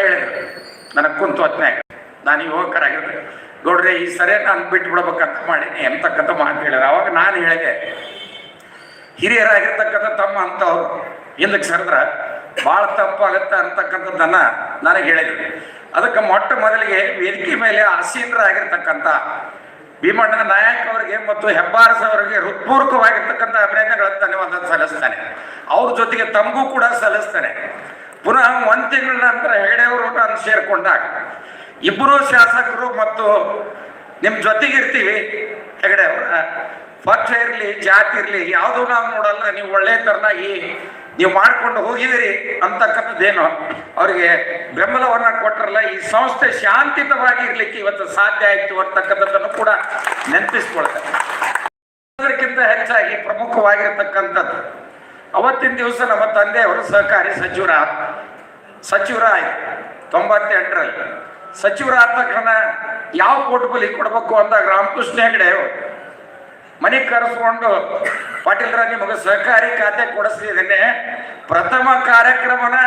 ಹೇಳಿದ್ರು. ನನಗೆ ಕುಂತು ಹೊತ್ನ್ಯಾಗ ನಾನು ಯುವಕರಾಗಿದ್ದೆ ನೋಡ್ರಿ ಈ ಸರಿ ನಾನು ಬಿಟ್ಟು ಬಿಡ್ಬೇಕಂತ ಮಾಡೀನಿ ಎಂತಕ್ಕಂಥ ಮಾತು ಹೇಳಿದ್ರು. ಅವಾಗ ನಾನು ಹೇಳಿದೆ, ಹಿರಿಯರಾಗಿರ್ತಕ್ಕಂಥ ತಮ್ಮ ಅಂತವ್ರು ಹಿಂದಕ್ಕೆ ಸರಿದ್ರ, ಭಾಳ ತಪ್ಪಾಗುತ್ತೆ ಅಂತಕ್ಕಂಥದ್ದನ್ನ ನನಗೆ ಹೇಳಿದ್ರು. ಅದಕ್ಕೆ ಮೊಟ್ಟ ಮೊದಲಿಗೆ ವೇದಿಕೆ ಮೇಲೆ ಆಸೀನರಾಗಿರ್ತಕ್ಕಂಥ ಭೀಮಣ್ಣನ ನಾಯಕ್ ಅವರಿಗೆ ಮತ್ತು ಹೆಬ್ಬಾರಸ್ ಅವರಿಗೆ ಹೃತ್ಪೂರ್ವಕವಾಗಿರ್ತಕ್ಕಂಥ ಅಭಿನಂದನೆಗಳನ್ನು ಧನ್ಯವಾದ ಸಲ್ಲಿಸ್ತಾನೆ. ಅವ್ರ ಜೊತೆಗೆ ತಮಗೂ ಕೂಡ ಸಲ್ಲಿಸ್ತಾನೆ. ಪುನಃ ಒಂದು ತಿಂಗಳ ನಂತರ ಹೆಗಡೆಯವರು ನಾನು ಸೇರಿಕೊಂಡಾಗ ಇಬ್ಬರು ಶಾಸಕರು ಮತ್ತು ನಿಮ್ಮ ಜೊತೆಗಿರ್ತೀವಿ ಹೆಗಡೆ ಅವರ, ಪಕ್ಷ ಇರಲಿ, ಜಾತಿ ಇರಲಿ, ಯಾವುದು ನಾವು ನೋಡಲ್ಲ ನೀವು ಒಳ್ಳೆ ತರನಾಗಿ ನೀವು ಮಾಡ್ಕೊಂಡು ಹೋಗಿದಿರಿ ಅಂತಕ್ಕಂಥದ್ದೇನು ಅವರಿಗೆ ಬೆಂಬಲವನ್ನು ಕೊಟ್ಟರಲ್ಲ ಈ ಸಂಸ್ಥೆ ಶಾಂತಿತವಾಗಿ ಇರ್ಲಿಕ್ಕೆ ಇವತ್ತು ಸಾಧ್ಯ ಆಯಿತು ಅಂತಕ್ಕಂಥದ್ದನ್ನು ಕೂಡ ನೆನಪಿಸ್ಕೊಳ್ತಾರೆ ಅದಕ್ಕಿಂತ ಹೆಚ್ಚಾಗಿ ಪ್ರಮುಖವಾಗಿರ್ತಕ್ಕಂಥದ್ದು, ಅವತ್ತಿನ ದಿವಸ ನಮ್ಮ ತಂದೆಯವರು ಸಹಕಾರಿ ಸಚಿವರ ಸಚಿವರಾಯ್ತು ತೊಂಬತ್ತೆಂಟರಲ್ಲಿ ಸಚಿವರಾದ ತಕ್ಷಣ ಯಾವ ಪೋರ್ಟ್ಫೋಲಿ ಕೊಡಬೇಕು ಅಂದಾಗ ರಾಮಕೃಷ್ಣ ಹೆಗಡೆ ಮನೆಗೆ ಕರೆಸ್ಕೊಂಡು, ಪಾಟೀಲ್ರ, ನಿಮಗೆ ಸಹಕಾರಿ ಖಾತೆ ಕೊಡಿಸ್ತಿದ್ದೇನೆ ಪ್ರಥಮ ಕಾರ್ಯಕ್ರಮನ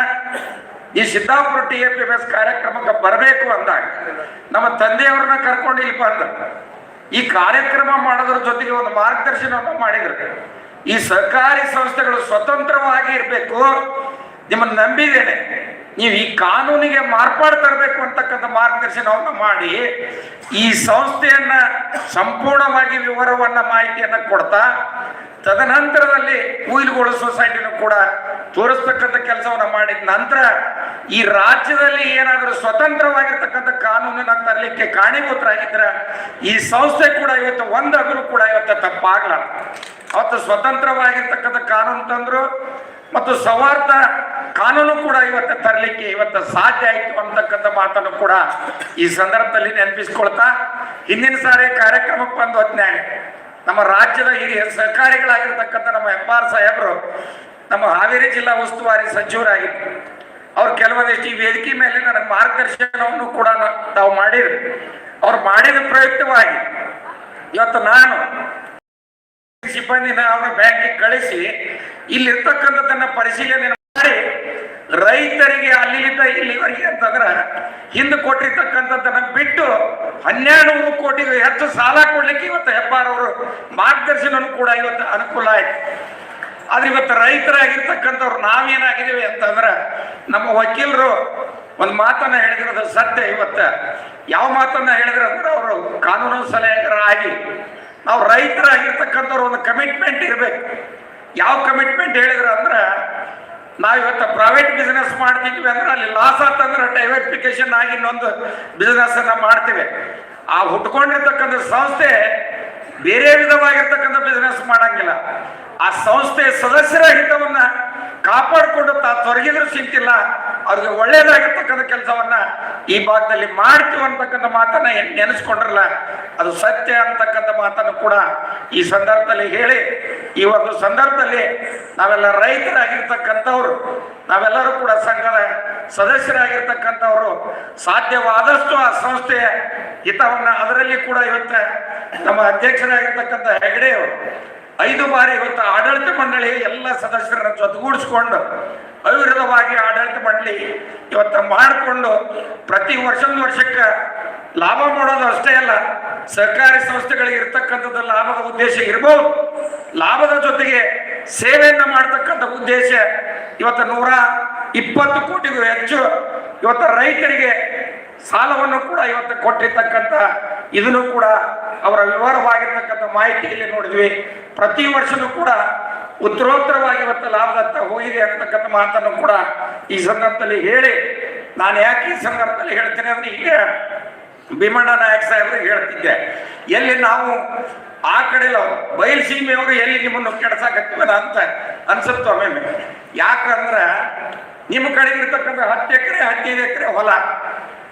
ಈ Siddapur T F P S ಕಾರ್ಯಕ್ರಮಕ್ಕೆ ಬರಬೇಕು ಅಂದಾಗ ನಮ್ಮ ತಂದೆಯವ್ರನ್ನ ಕರ್ಕೊಂಡು ಇಲ್ಲಿ ಬಂದ ಈ ಕಾರ್ಯಕ್ರಮ ಮಾಡೋದ್ರ ಜೊತೆಗೆ ಒಂದು ಮಾರ್ಗದರ್ಶನವನ್ನು ಮಾಡಿದ್ರು. ಈ ಸಹಕಾರಿ ಸಂಸ್ಥೆಗಳು ಸ್ವತಂತ್ರವಾಗಿ ಇರಬೇಕು. ನಿಮ್ಮನ್ನು ನಂಬಿದ್ದೇನೆ. ನೀವು ಈ ಕಾನೂನಿಗೆ ಮಾರ್ಪಾಡು ತರಬೇಕು ಅಂತಕ್ಕಂಥ ಮಾರ್ಗದರ್ಶನವನ್ನು ಮಾಡಿ ಈ ಸಂಸ್ಥೆಯನ್ನ ಸಂಪೂರ್ಣವಾಗಿ ವಿವರವನ್ನ ಮಾಹಿತಿಯನ್ನ ಕೊಡ್ತಾ, ತದನಂತರದಲ್ಲಿ ಉಯಿಲುಗಳು ಸೊಸೈಟಿನೂ ಕೂಡ ತೋರಿಸ್ತಕ್ಕಂಥ ಕೆಲಸವನ್ನ ಮಾಡಿದ ನಂತರ ಈ ರಾಜ್ಯದಲ್ಲಿ ಏನಾದರೂ ಸ್ವತಂತ್ರವಾಗಿರ್ತಕ್ಕಂಥ ಕಾನೂನನ್ನ ತರಲಿಕ್ಕೆ ಕಾರಣೀಭೂತರಾಗಿದ್ರ ಈ ಸಂಸ್ಥೆ ಕೂಡ ಇವತ್ತು ಒಂದಾದರೂ ಕೂಡ ಇವತ್ತು ತಪ್ಪಾಗಲ್ಲ ಅವತ್ತು ಸ್ವತಂತ್ರವಾಗಿರ್ತಕ್ಕಂಥ ಕಾನೂನು ತಂದ್ರು ಮತ್ತು ಸೌಹಾರ್ದ ಕಾನೂನು ಕೂಡ ಇವತ್ತು ತರಲಿಕ್ಕೆ ಇವತ್ತು ಸಾಧ್ಯ ಆಯಿತು ಅಂತಕ್ಕಂಥ ಮಾತನ್ನು ಕೂಡ ಈ ಸಂದರ್ಭದಲ್ಲಿ ನೆನಪಿಸ್ಕೊಳ್ತಾ ಹಿಂದಿನ ಸಾರಿ ಕಾರ್ಯಕ್ರಮಕ್ಕೆ ಬಂದು ಹೊತ್ನ್ಯಾಗ ನಮ್ಮ ರಾಜ್ಯದ ಹಿರಿಯ ಸಹಕಾರಿಗಳಾಗಿರ್ತಕ್ಕಂಥ ನಮ್ಮ ಹೆಬ್ಬಾರ್ ಸಾಹೇಬರು, ನಮ್ಮ ಹಾವೇರಿ ಜಿಲ್ಲಾ ಉಸ್ತುವಾರಿ ಸಚಿವರಾಗಿದ್ದರು ಅವ್ರು ಕೆಲವೊಂದಿಷ್ಟು ಈ ವೇದಿಕೆ ಮೇಲೆ ನನಗೆ ಮಾರ್ಗದರ್ಶನವನ್ನು ಕೂಡ ತಾವು ಮಾಡಿದ್ರು. ಅವ್ರು ಮಾಡಿದ ಪ್ರಯುಕ್ತವಾಗಿ ಇವತ್ತು ನಾನು ಸಿಬ್ಬಂದಿನ ಅವರ ಬ್ಯಾಂಕಿಗೆ ಕಳಿಸಿ ಇಲ್ಲಿರ್ತಕ್ಕಂಥದ್ದನ್ನ ಪರಿಶೀಲನೆ ಮಾಡಿ ರೈತರಿಗೆ ಅಲ್ಲಿಂದ ಇಲ್ಲಿವರೆಗೆ ಅಂತಂದ್ರ ಹಿಂದೆ ಕೊಟ್ಟಿರ್ತಕ್ಕಂಥದ್ದನ್ನು ಬಿಟ್ಟು ಹನ್ನೆರಡು ನೂರು ಹೆಚ್ಚು ಸಾಲ ಕೊಡ್ಲಿಕ್ಕೆ ಇವತ್ತು ಹೆಬ್ಬಾರವರು ಮಾರ್ಗದರ್ಶನ ಕೂಡ ಇವತ್ತು ಅನುಕೂಲ ಆಯ್ತು. ಆದ್ರೆ ಇವತ್ತು ರೈತರಾಗಿರ್ತಕ್ಕಂಥವ್ರು ನಾವೇನಾಗಿದ್ದೀವಿ ಅಂತಂದ್ರೆ ನಮ್ಮ ವಕೀಲರು ಒಂದು ಮಾತನ್ನ ಹೇಳಿದ್ರದ ಸತ್ಯ ಇವತ್ತ. ಯಾವ ಮಾತನ್ನ ಹೇಳಿದ್ರ ಅಂದ್ರೆ ಅವರು ಕಾನೂನು ಸಲಹೆಗಾರಾಗಿ ನಾವು ರೈತರಾಗಿರ್ತಕ್ಕಂಥವ್ರು ಒಂದು ಕಮಿಟ್ಮೆಂಟ್ ಇರಬೇಕು. ಯಾವ ಕಮಿಟ್ಮೆಂಟ್ ಹೇಳಿದ್ರ ಅಂದ್ರ ನಾವ್ ಇವತ್ತು ಪ್ರೈವೇಟ್ ಬಿಸ್ನೆಸ್ ಮಾಡ್ತಿದ್ವಿ ಅಂದ್ರೆ ಅಲ್ಲಿ ಲಾಸ್ ಆತಂದ್ರೆ ಡೈವರ್ಟಿಫಿಕೇಶನ್ ಆಗಿ ಇನ್ನೊಂದು ಬಿಸ್ನೆಸ್ ಅನ್ನ ಮಾಡ್ತೀವಿ. ಆ ಹುಟ್ಕೊಂಡಿರ್ತಕ್ಕಂಥ ಸಂಸ್ಥೆ ಬೇರೆ ವಿಧವಾಗಿರ್ತಕ್ಕಂಥ ಬಿಸ್ನೆಸ್ ಮಾಡಂಗಿಲ್ಲ. ಆ ಸಂಸ್ಥೆ ಸದಸ್ಯರ ಹಿತವನ್ನ ಕಾಪಾಡಿಕೊಂಡು ತಾ ತೊರಗಿದ್ರು ಸಿಂತಿಲ್ಲ ಅವ್ರಿಗೆ ಒಳ್ಳೇದಾಗಿರ್ತಕ್ಕಂಥ ಕೆಲಸವನ್ನ ಈ ಭಾಗದಲ್ಲಿ ಮಾಡ್ತೀವಿ ಅಂತಕ್ಕಂಥ ಮಾತನ್ನ ನೆನೆಸ್ಕೊಂಡ್ರಲ್ಲ. ಅದು ಸತ್ಯ ಅಂತಕ್ಕಂಥ ಮಾತನ್ನು ಕೂಡ ಈ ಸಂದರ್ಭದಲ್ಲಿ ಹೇಳಿ, ಈ ಒಂದು ಸಂದರ್ಭದಲ್ಲಿ ನಾವೆಲ್ಲ ರೈತರಾಗಿರ್ತಕ್ಕಂಥವ್ರು, ನಾವೆಲ್ಲರೂ ಕೂಡ ಸಂಘದ ಸದಸ್ಯರಾಗಿರ್ತಕ್ಕಂಥವ್ರು, ಸಾಧ್ಯವಾದಷ್ಟು ಆ ಸಂಸ್ಥೆಯ ಹಿತವನ್ನು ಅದರಲ್ಲಿ ಕೂಡ ಇವತ್ತ ನಮ್ಮ ಅಧ್ಯಕ್ಷರಾಗಿರ್ತಕ್ಕಂಥ ಹೆಗಡೆಯವರು ಐದು ಬಾರಿ ಇವತ್ತು ಆಡಳಿತ ಮಂಡಳಿ ಎಲ್ಲ ಸದಸ್ಯರನ್ನ ಜೊತೆಗೂಡಿಸ್ಕೊಂಡು ಅವಿರೋಧವಾಗಿ ಆಡಳಿತ ಮಂಡಳಿ ಇವತ್ತು ಮಾಡಿಕೊಂಡು ಪ್ರತಿ ವರ್ಷದ ವರ್ಷಕ್ಕೆ ಲಾಭ ಮಾಡೋದು ಅಷ್ಟೇ ಅಲ್ಲ ಸರ್ಕಾರಿ ಸಂಸ್ಥೆಗಳಿಗೆ ಇರ್ತಕ್ಕಂಥದ್ದು ಲಾಭದ ಉದ್ದೇಶ ಇರಬಹುದು ಲಾಭದ ಜೊತೆಗೆ ಸೇವೆಯನ್ನು ಮಾಡತಕ್ಕಂಥ ಉದ್ದೇಶ ಇವತ್ತು ನೂರ ಇಪ್ಪತ್ತು ಕೋಟಿಗೂ ಹೆಚ್ಚು ಇವತ್ತು ರೈತರಿಗೆ ಸಾಲವನ್ನು ಕೂಡ ಇವತ್ತು ಕೊಟ್ಟಿರ್ತಕ್ಕಂಥ ಇದನ್ನು ಕೂಡ ಅವರ ವಿವರವಾಗಿರ್ತಕ್ಕಂಥ ಮಾಹಿತಿಯಲ್ಲಿ ನೋಡಿದ್ವಿ. ಪ್ರತಿ ವರ್ಷನೂ ಕೂಡ ಉತ್ತರೋತ್ತರವಾಗಿ ಇವತ್ತು ಲಾಭದತ್ತ ಹೋಗಿದೆ ಅಂತಕ್ಕಂಥ ಮಾತನ್ನು ಕೂಡ ಈ ಸಂದರ್ಭದಲ್ಲಿ ಹೇಳಿ. ನಾನು ಯಾಕೆ ಈ ಸಂದರ್ಭದಲ್ಲಿ ಹೇಳ್ತೇನೆ ಅಂದ್ರೆ ಈಗ ಭೀಮಣ್ಣ ನಾಯಕ್ ಸಾಹೇಬ್ರಿಗೆ ಹೇಳ್ತಿದ್ದೆ. ಎಲ್ಲಿ ನಾವು ಆ ಕಡೆ ಬಯಲು ಸೀಮೆಯವರು ಎಲ್ಲಿ ನಿಮ್ಮನ್ನು ಕೆಡ್ಸಾಕತ್ತೀವಲ್ಲ ಅಂತ ಅನ್ಸುತ್ತೋ ಒಮ್ಮೆ ಯಾಕಂದ್ರ ನಿಮ್ಮ ಕಡೆ ಇರ್ತಕ್ಕಂಥ ಹತ್ತು ಎಕರೆ, ಹದಿನೈದು ಎಕರೆ ಹೊಲ.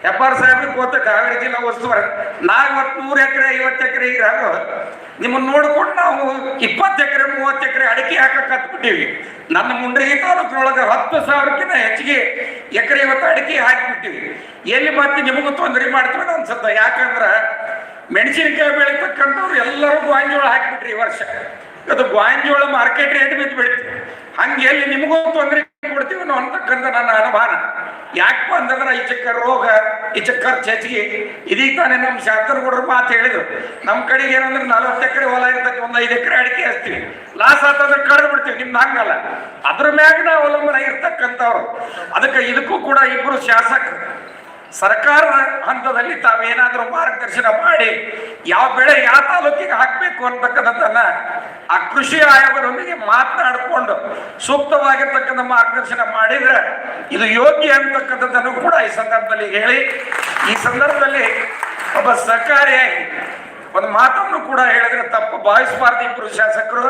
ಹೆಬ್ಬಾರ್ ಸಾಹೇಬ್ರಿಗೆ ಗೊತ್ತ ಕಾವೇರಿ ಜಿಲ್ಲಾ ಉಸ್ತುವಾರಿ. ನಾವು ಇವತ್ತು ನೂರು ಎಕರೆ ಐವತ್ತು ಎಕರೆ ಇರಾಗ ನಿಮ್ಮನ್ನ ನೋಡ್ಕೊಂಡು ನಾವು ಇಪ್ಪತ್ತು ಎಕರೆ, ಮೂವತ್ತು ಎಕರೆ ಅಡಿಕೆ ಹಾಕಕ್ ಹತ್ಬಿಟ್ಟಿವಿ. ನನ್ನ ಮುಂಡ್ರಿ ತಾಲೂಕಿನೊಳಗೆ ಹತ್ತು ಸಾವಿರಕ್ಕಿಂತ ಹೆಚ್ಚಿಗೆ ಎಕರೆ ಇವತ್ತು ಅಡಿಕೆ ಹಾಕಿಬಿಟ್ಟಿವಿ. ಎಲ್ಲಿ ಮತ್ತೆ ನಿಮಗೂ ತೊಂದರೆ ಮಾಡ್ತೀವಿ ಅನ್ಸುತ್ತೆ. ಯಾಕಂದ್ರೆ ಮೆಣಸಿನಕಾಯಿ ಬೆಳೀತಕ್ಕಂಥವ್ರು ಎಲ್ಲರೂ ಗ್ವಾಂಜೋಳ ಹಾಕಿಬಿಟ್ರಿ ಈ ವರ್ಷ. ಅದು ಗ್ವಾಂಜೋಳ ಮಾರ್ಕೆಟ್ ರೇಟ್ ಬಿದ್ದು ಬೆಳಿತೀವಿ ಹಂಗೆ ಎಲ್ಲಿ ನಿಮಗೂ ತೊಂದರೆ ಕೊಡ್ತೀವಿ ಅನ್ನೋ ಅಂತಕ್ಕಂಥ ನನ್ನ ಅನುಮಾನ ಯಾಕಪ್ಪ ಅಂತಂದ್ರೆ ಈಚಕ್ಕ ರೋಗ, ಈ ಚಕ್ಕ ಹೆಚ್ಚಿಗೆ ಇದೀಗ ತಾನೇ ನಮ್ಮ ಶಾಸ್ತ್ರಗೌಡರು ಮಾತು ಹೇಳಿದ್ರು. ನಮ್ಮ ಕಡೆಗೆ ಏನಂದ್ರೆ ನಲವತ್ತು ಎಕರೆ ಹೊಲ ಇರ್ತೈತಿ, ಒಂದು ಐದು ಎಕರೆ ಅಡಿಕೆ ಹಚ್ತೀವಿ. ಲಾಸ್ ಆತಂದ್ರೆ ಕಳೆದು ಬಿಡ್ತೀವಿ, ನಿಮ್ದು ಹಂಗಲ್ಲ. ಅದ್ರ ಮ್ಯಾಗ ನಾವು ಅವಲಂಬನೆ ಇರ್ತಕ್ಕಂಥವ್ರು ಅದಕ್ಕೆ ಇದಕ್ಕೂ ಕೂಡ ಇಬ್ರು ಶಾಸಕರು ಸರ್ಕಾರದ ಹಂತದಲ್ಲಿ ತಾವೇನಾದರೂ ಮಾರ್ಗದರ್ಶನ ಮಾಡಿ ಯಾವ ಬೆಳೆ ಯಾವ ತಾಲೂಕಿಗೆ ಹಾಕಬೇಕು ಅಂತಕ್ಕಂಥದ್ದನ್ನ ಆ ಕೃಷಿ ಆಯೋಗದೊಂದಿಗೆ ಮಾತನಾಡಿಕೊಂಡು ಸೂಕ್ತವಾಗಿರ್ತಕ್ಕಂಥ ಮಾರ್ಗದರ್ಶನ ಮಾಡಿದ್ರೆ ಇದು ಯೋಗ್ಯ ಅಂತಕ್ಕಂಥದ್ದನ್ನು ಕೂಡ ಈ ಸಂದರ್ಭದಲ್ಲಿ ಹೇಳಿ. ಈ ಸಂದರ್ಭದಲ್ಲಿ ಒಬ್ಬ ಸಹಕಾರಿಯಾಗಿ ಒಂದು ಮಾತನ್ನು ಕೂಡ ಹೇಳಿದ್ರೆ ತಪ್ಪು ಭಾವಿಸಬಾರ್ದು ಇಬ್ಬರು ಶಾಸಕರು.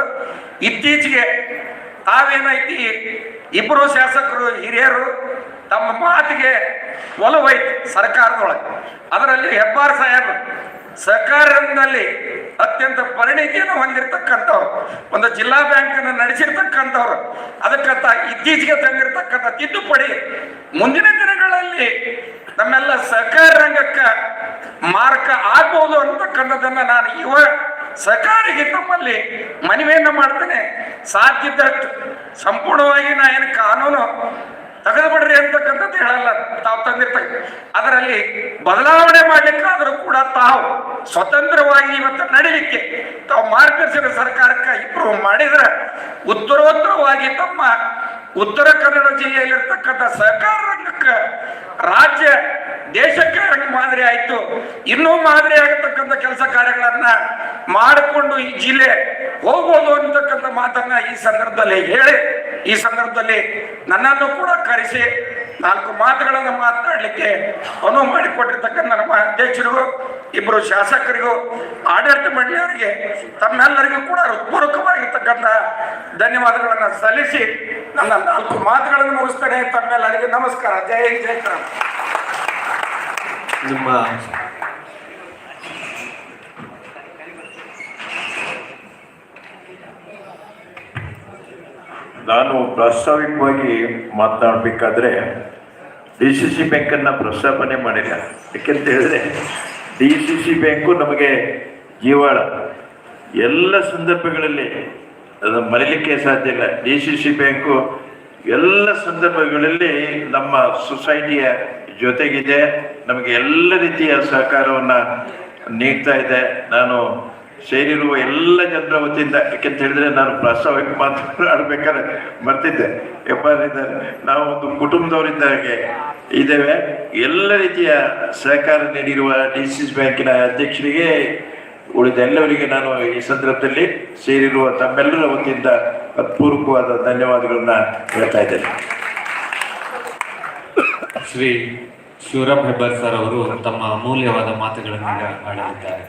ಇತ್ತೀಚೆಗೆ ತಾವೇನೈತಿ ಇಬ್ಬರು ಶಾಸಕರು ಹಿರಿಯರು ತಮ್ಮ ಮಾತಿಗೆ ಒಲವೈತು ಸರ್ಕಾರದೊಳಗೆ. ಅದರಲ್ಲಿ ಹೆಬ್ಬಾರ್ ಸಾಹೇಬ್ ಸರ್ಕಾರದಲ್ಲಿ ಅತ್ಯಂತ ಪರಿಣಿತಿಯನ್ನು ಹೊಂದಿರತಕ್ಕಂಥವ್ರು, ಒಂದು ಜಿಲ್ಲಾ ಬ್ಯಾಂಕ್ ಅನ್ನು ನಡೆಸಿರ್ತಕ್ಕಂಥವ್ರು ಅದಕ್ಕಂತ ಇತ್ತೀಚೆಗೆ ತಂದಿರತಕ್ಕಂಥ ತಿದ್ದುಪಡಿ ಮುಂದಿನ ದಿನಗಳಲ್ಲಿ ನಮ್ಮೆಲ್ಲ ಸಹಕಾರ ರಂಗಕ್ಕೆ ಮಾರಕ ಆಗ್ಬೋದು ಅಂತಕ್ಕಂಥದ್ದನ್ನು ನಾನು ಯುವ ಸಹಕಾರಿಗೆ ತಮ್ಮಲ್ಲಿ ಮನವಿಯನ್ನ ಮಾಡ್ತೇನೆ. ಸಾಧ್ಯದಷ್ಟು ಸಂಪೂರ್ಣವಾಗಿ ನಾ ಏನು ಕಾನೂನು ತೆಗೆದುಬಿಡ್ರಿ ಅಂತಕ್ಕಂಥದ್ದು ಹೇಳಲ್ಲ. ತಾವು ತಂದಿರ್ತಕ್ಕ ಅದರಲ್ಲಿ ಬದಲಾವಣೆ ಮಾಡ್ಲಿಕ್ಕಾದ್ರೂ ಕೂಡ ತಾವು ಸ್ವತಂತ್ರವಾಗಿ ಇವತ್ತು ನಡೀಲಿಕ್ಕೆ ತಾವು ಮಾರ್ಗದರ್ಶನ ಸರ್ಕಾರಕ್ಕೆ ಇಂಪ್ರೂವ್ ಮಾಡಿದ್ರೆ ಉತ್ತರೋತ್ತರವಾಗಿ ತಮ್ಮ ಉತ್ತರ ಕನ್ನಡ ಜಿಲ್ಲೆಯಲ್ಲಿರ್ತಕ್ಕಂಥ ಸಹಕಾರ ರಂಗಕ್ಕೆ ರಾಜ್ಯ ದೇಶಕ್ಕೆ ಮಾದರಿ ಆಯ್ತು. ಇನ್ನೂ ಮಾದರಿ ಆಗತಕ್ಕಂಥ ಕೆಲಸ ಕಾರ್ಯಗಳನ್ನ ಮಾಡಿಕೊಂಡು ಈ ಜಿಲ್ಲೆ ಹೋಗ್ಬೋದು ಅಂತಕ್ಕಂಥ ಮಾತನ್ನ ಈ ಸಂದರ್ಭದಲ್ಲಿ ಹೇಳಿ ಈ ಸಂದರ್ಭದಲ್ಲಿ ನನ್ನನ್ನು ಕೂಡ ಕರೆಸಿ ನಾಲ್ಕು ಮಾತುಗಳನ್ನು ಮಾತನಾಡಲಿಕ್ಕೆ ಅನುವು ಮಾಡಿಕೊಟ್ಟಿರ್ತಕ್ಕಂಥ ನಮ್ಮ ಅಧ್ಯಕ್ಷರಿಗೂ ಇಬ್ಬರು ಶಾಸಕರಿಗೂ, ಆಡಳಿತ ಮಂಡಳಿಯವರಿಗೆ, ತಮ್ಮೆಲ್ಲರಿಗೂ ಕೂಡ ಹೃತ್ಪೂರ್ವಕವಾಗಿರ್ತಕ್ಕಂಥ ಧನ್ಯವಾದಗಳನ್ನು ಸಲ್ಲಿಸಿ ನನ್ನ ನಾಲ್ಕು ಮಾತುಗಳನ್ನು ಮುಗಿಸ್ತೇನೆ. ತಮ್ಮೆಲ್ಲರಿಗೂ ನಮಸ್ಕಾರ. ಜೈ ಜೈ ನಾನು ಪ್ರಾಸ್ತಾವಿಕವಾಗಿ ಮಾತನಾಡಬೇಕಾದ್ರೆ ಡಿ ಸಿ ಸಿ ಬ್ಯಾಂಕನ್ನು ಪ್ರಸ್ತಾಪನೆ ಮಾಡಿಲ್ಲ. ಯಾಕೆಂತ ಹೇಳಿದ್ರೆ ಡಿ ಸಿ ಸಿ ಬ್ಯಾಂಕು ನಮಗೆ ಜೀವಾಳ. ಎಲ್ಲ ಸಂದರ್ಭಗಳಲ್ಲಿ ಅದು ಮರೀಲಿಕ್ಕೆ ಸಾಧ್ಯ ಇಲ್ಲ. ಡಿ ಸಿ ಸಿ ಬ್ಯಾಂಕು ಎಲ್ಲ ಸಂದರ್ಭಗಳಲ್ಲಿ ನಮ್ಮ ಸೊಸೈಟಿಯ ಜೊತೆಗಿದೆ. ನಮಗೆ ಎಲ್ಲ ರೀತಿಯ ಸಹಕಾರವನ್ನು ನೀಡ್ತಾ ಇದೆ. ನಾನು ಸೇರಿರುವ ಎಲ್ಲ ಜನರ ವತಿಯಿಂದ, ಯಾಕೆಂತ ಹೇಳಿದ್ರೆ ನಾನು ಪ್ರಾಸ್ತಾವಿಕ ಮಾತನಾಡ್ಬೇಕಾದ್ರೆ ಬರ್ತಿದ್ದೆ. ಎಪ್ಪಾರಿದ್ದಾರೆ ನಾವು ಒಂದು ಕುಟುಂಬದವರಿದ್ದಾಗೆ ಇದ್ದೇವೆ. ಎಲ್ಲ ರೀತಿಯ ಸಹಕಾರ ನೀಡಿರುವ ಡಿ ಸಿ ಬ್ಯಾಂಕಿನ ಅಧ್ಯಕ್ಷರಿಗೆ, ಉಳಿದ ಎಲ್ಲವರಿಗೆ ನಾನು ಈ ಸಂದರ್ಭದಲ್ಲಿ ಸೇರಿರುವ ತಮ್ಮೆಲ್ಲರ ವತಿಯಿಂದ ಅತ್ಪೂರ್ವಕವಾದ ಧನ್ಯವಾದಗಳನ್ನ ಹೇಳ್ತಾ ಇದ್ದೇನೆ. ಶ್ರೀ ಶಿವರಾಮ್ ಹೆಬ್ಬಾರ್ ಸರ್ ಅವರು ತಮ್ಮ ಅಮೂಲ್ಯವಾದ ಮಾತುಗಳನ್ನು ಆಡಲಿದ್ದಾರೆ.